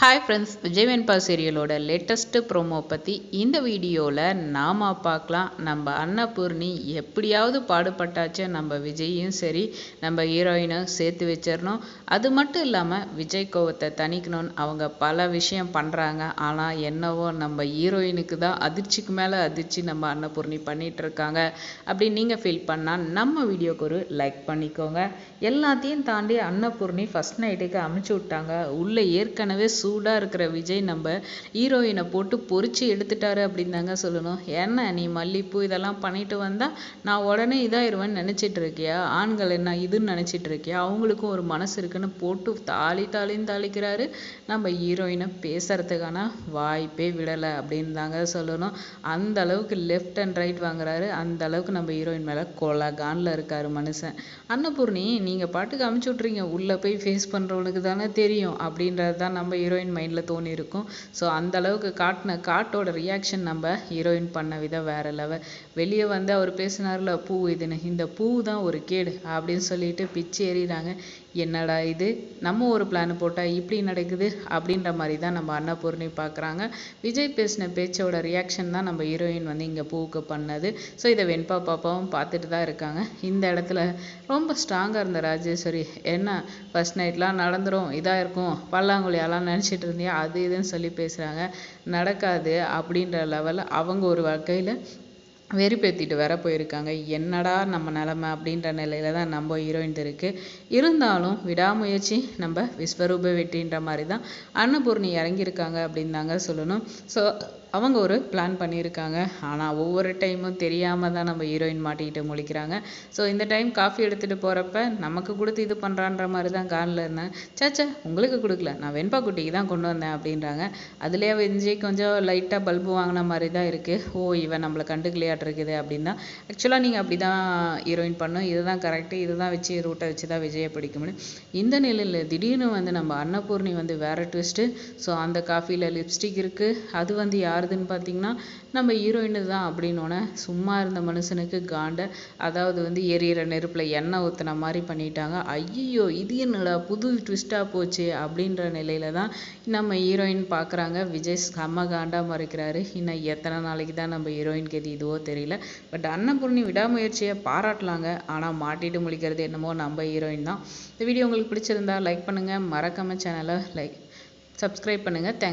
Hi friends Vijay சீரியலோட latest promo பற்றி இந்த வீடியோவில் நாம் பார்க்கலாம். நம்ம அன்னபூர்ணி எப்படியாவது பாடுபட்டாச்சு நம்ம விஜயும் சரி நம்ம ஹீரோயினும் சேர்த்து வச்சிடணும். அது மட்டும் இல்லாமல் விஜய் கோவத்தை தணிக்கணும்னு அவங்க பல விஷயம் பண்ணுறாங்க ஆனால் என்னவோ நம்ம ஹீரோயினுக்கு தான் அதிர்ச்சிக்கு மேலே அதிர்ச்சி நம்ம அன்னபூர்ணி பண்ணிகிட்ருக்காங்க அப்படி நீங்கள் ஃபீல் பண்ணால் நம்ம வீடியோக்கு ஒரு லைக் பண்ணிக்கோங்க. எல்லாத்தையும் தாண்டி அன்னபூர்ணி ஃபஸ்ட் நைட்டுக்கு அமுச்சு விட்டாங்க. உள்ளே ஏற்கனவே சூடாக இருக்கிற விஜய் நம்ம ஹீரோயினை போட்டு பொறிச்சு எடுத்துட்டாரு அப்படின்னு தாங்க சொல்லணும். என்ன நீ மல்லிப்பூ இதெல்லாம் பண்ணிட்டு வந்தால் நான் உடனே இதாயிருவேன்னு நினச்சிட்டு இருக்கியா? ஆண்கள் என்ன இதுன்னு நினச்சிட்டு இருக்கியா? அவங்களுக்கும் ஒரு மனசு இருக்குன்னு போட்டு தாலி தாலின்னு தாளிக்கிறாரு. நம்ம ஹீரோயினை பேசுறதுக்கான வாய்ப்பே விடலை அப்படின்னு தாங்க சொல்லணும். அந்த அளவுக்கு லெஃப்ட் அண்ட் ரைட் வாங்குறாரு. அந்த அளவுக்கு நம்ம ஹீரோயின் மேலே கொலகான்ல இருக்காரு மனுஷன். அன்னபூர்ணி நீங்கள் பாட்டுக்கு அமுச்சு விட்றீங்க உள்ளே போய் ஃபேஸ் பண்ணுறவனுக்கு தானே தெரியும் அப்படின்றது தான் நம்ம ஹீரோயின் மைண்டில் தோணி இருக்கும் ஸோ அந்த அளவுக்கு காட்டின காட்டோட ரியாக்ஷன் நம்ம ஹீரோயின் பண்ண விதம் வேற லெவல் வெளியே வந்து அவர் பேசினார்ல பூ இதுன்னு இந்த பூ தான் ஒரு கேடு அப்படின்னு சொல்லிட்டு பிச்சு எறிகிறாங்க என்னடா இது? நம்ம ஒரு பிளான் போட்டால் இப்படி நடக்குது? அப்படின்ற மாதிரி தான் நம்ம அன்னபூர்ணி பார்க்குறாங்க விஜய் பேசின பேச்சோட ரியாக்ஷன் தான் நம்ம ஹீரோயின் வந்து இங்கே பூவுக்கு பண்ணது. ஸோ இதை வெண்பா பாப்பாவும் பார்த்துட்டு தான் இருக்காங்க. இந்த இடத்துல ரொம்ப ஸ்ட்ராங்காக இருந்த ராஜேஸ்வரி என்ன? ஃபர்ஸ்ட் நைட்லாம் நடந்துரும். இதாக இருக்கும். பல்லாங்குழியாலாம் நினச்சிட்டு இருந்தியா? அது இதுன்னு சொல்லி பேசுகிறாங்க நடக்காது அப்படின்ற லெவலில் அவங்க ஒரு வகையில் வெறுப்பேற்றிட்டு வேற போயிருக்காங்க. என்னடா நம்ம நிலமை அப்படின்ற நிலையில தான் நம்ம ஹீரோயின் இருக்கு. இருந்தாலும் விடாமுயற்சி நம்ம விஸ்வரூப வெற்றின்ற மாதிரி தான் அன்னபூர்ணி இறங்கியிருக்காங்க அப்படின்னு தாங்க சொல்லணும். ஸோ அவங்க ஒரு பிளான் பண்ணியிருக்காங்க. ஆனால் ஒவ்வொரு டைமும் தெரியாமல் தான் நம்ம ஹீரோயின் மாட்டிக்கிட்டு முழிக்கிறாங்க. ஸோ இந்த டைம் காஃபி எடுத்துகிட்டு போகிறப்ப நமக்கு கொடுத்து இது பண்ணுறான்ற மாதிரி தான் காலில் இருந்தேன். சேச்சே உங்களுக்கு கொடுக்கல. நான் வெண்பா குட்டிக்கு தான் கொண்டு வந்தேன் அப்படின்றாங்க. அதுலேயே வெஞ்சி கொஞ்சம் லைட்டாக பல்பு வாங்கின மாதிரி தான் இருக்குது ஓ இவன் நம்மளை கண்டுக்கலையாட்டிருக்குது அப்படின்னு தான் ஆக்சுவலாக நீங்கள் அப்படி தான் ஹீரோயின் பண்ணும் இதுதான் கரெக்டு இதுதான் வச்சு ரூட்டை வச்சு தான் விஜயை பிடிக்க முடியும் இந்த நிலையில் திடீர்னு வந்து நம்ம அன்னபூர்ணி வந்து வேற ட்விஸ்ட்டு ஸோ அந்த காஃபியில் லிப்ஸ்டிக் இருக்குது அது வந்து யாருதுன்னு பார்த்தீங்கன்னா நம்ம ஹீரோயின் தான் அப்படின்னோடனே சும்மா இருந்த மனுஷனுக்கு காண்ட அதாவது வந்து எரியிற நெருப்பில் எண்ணெய் ஊற்றுன மாதிரி பண்ணிட்டாங்க. ஐயோ இது என்னடா புது ட்விஸ்ட்டாக போச்சு அப்படின்ற நிலையில தான் நம்ம ஹீரோயின் பார்க்குறாங்க விஜய் செம்ம காண்டா மறைக்கிறாரு. இன்னும் எத்தனை நாளைக்கு தான் நம்ம ஹீரோயின் கதி இதுவோ தெரியல. பட் அன்னபூர்ணி விடாமுயற்சியை பாராட்டலாங்க. ஆனால் மாட்டிட்டு முழிக்கிறது என்னமோ நம்ம ஹீரோயின் தான். இந்த வீடியோ உங்களுக்கு பிடிச்சிருந்தா லைக் பண்ணுங்கள் மறக்காம சேனலை லைக் சப்ஸ்கிரைப் பண்ணுங்கள் தேங்க்